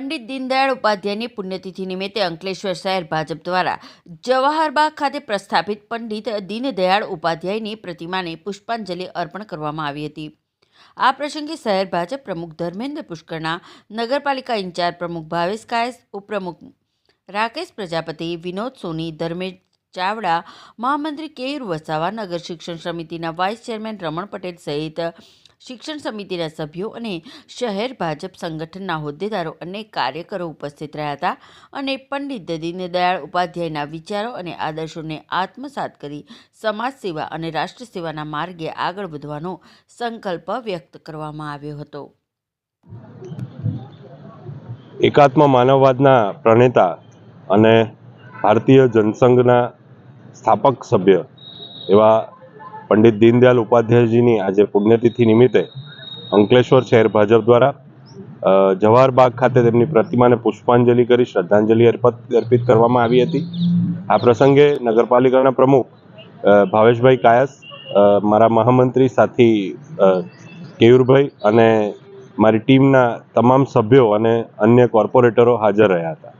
પંડિત દીનદયાળ ઉપાધ્યાયની પુણ્યતિથિ નિમિત્તે અંકલેશ્વર શહેર ભાજપ દ્વારા જવાહરબાગ ખાતે પ્રસ્થાપિત પંડિત દીનદયાળ ઉપાધ્યાયની પ્રતિમાને પુષ્પાંજલિ અર્પણ કરવામાં આવી હતી. આ પ્રસંગે શહેર ભાજપ પ્રમુખ ધર્મેન્દ્ર પુષ્કરના, નગરપાલિકા ઇન્ચાર્જ પ્રમુખ ભાવેશ કાયસ, ઉપપ્રમુખ રાકેશ પ્રજાપતિ, વિનોદ સોની, ધર્મેશ ચાવડા, મહામંત્રી કેયુર વસાવા, નગર શિક્ષણ સમિતિના વાઇસ ચેરમેન રમણ પટેલ સહિત શિક્ષણ સમિતિના સભ્યો અને શહેર ભાજપ સંગઠનના હોદ્દેદારો અને કાર્યકરો ઉપસ્થિત રહ્યા હતા અને પંડિત દીનદયાળ ઉપાધ્યાયના વિચારો અને આદર્શોને આત્મસાત કરી સમાજ સેવા અને રાષ્ટ્ર સેવાના માર્ગે આગળ વધવાનો સંકલ્પ વ્યક્ત કરવામાં આવ્યો હતો. એકાત્મ માનવવાદના પ્રણેતા અને ભારતીય જનસંઘના સ્થાપક સભ્ય એવા પંડિત દીનદયાલ ઉપાધ્યાયજીની આજે પુણ્યતિથિ નિમિત્તે અંકલેશ્વર શહેર ભાજપ દ્વારા જવાહરબાગ જવાહર બાગ ખાતે તેમની પ્રતિમાને પુષ્પાંજલિ કરી શ્રદ્ધાંજલિ અર્પત કરવામાં આવી હતી. આ પ્રસંગે નગરપાલિકાના પ્રમુખ ભાવેશભાઈ કાયસ મારા મહામંત્રી સાથી કેયુરભાઈ અને મારી ટીમના તમામ સભ્યો અને અન્ય કોર્પોરેટરો હાજર રહ્યા હતા.